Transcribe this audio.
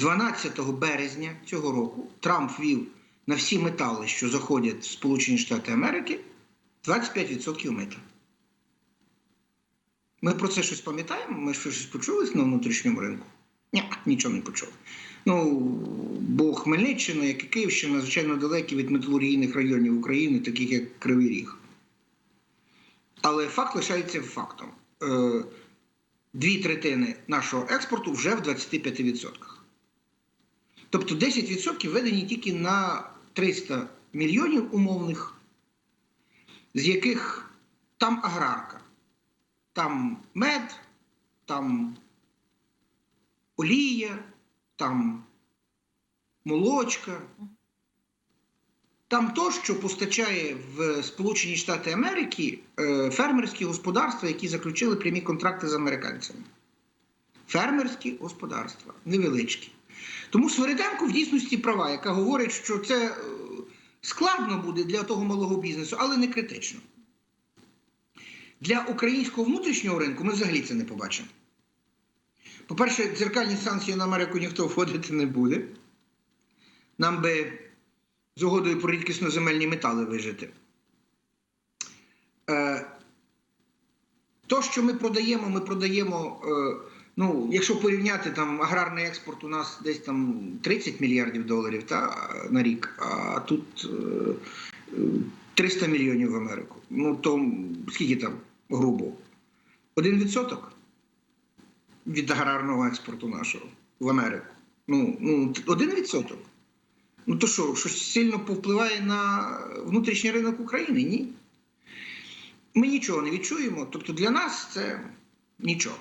12 березня цього року Трамп ввів на всі метали, що заходять в Сполучені Штати Америки, 25% мита. Ми про це щось пам'ятаємо? Ми щось почули на внутрішньому ринку? Ні, нічого не почули. Ну, бо Хмельниччина, як і Київщина, звичайно, далекі від металургійних районів України, таких як Кривий Ріг. Але факт лишається фактом. Е, Дві третини нашого експорту вже в 25%. Тобто 10% введені тільки на 300 мільйонів умовних, з яких там аграрка, там мед, там олія, там молочка. Там то, що постачає в Сполучені Штати Америки е, фермерські господарства, які заключили прямі контракти з американцями. Фермерські господарства невеличкі. Тому Свириденко в дійсності права, яка говорить, що це е, складно буде для того малого бізнесу, але не критично. Для українського внутрішнього ринку ми взагалі це не побачимо. По-перше, дзеркальні санкції на Америку ніхто вводити не буде. Нам би з угодою про рідкісно-земельні метали вижити. Е, то, що ми продаємо, ми продаємо. Е, ну, якщо порівняти там аграрний експорт, у нас десь там 30 мільярдів доларів та, на рік, а тут е, 300 мільйонів в Америку. Ну, то скільки там грубо? Один відсоток від аграрного експорту нашого в Америку. Ну, ну один відсоток. Ну то що, щось сильно повпливає на внутрішній ринок України? Ні. Ми нічого не відчуємо. Тобто для нас це нічого.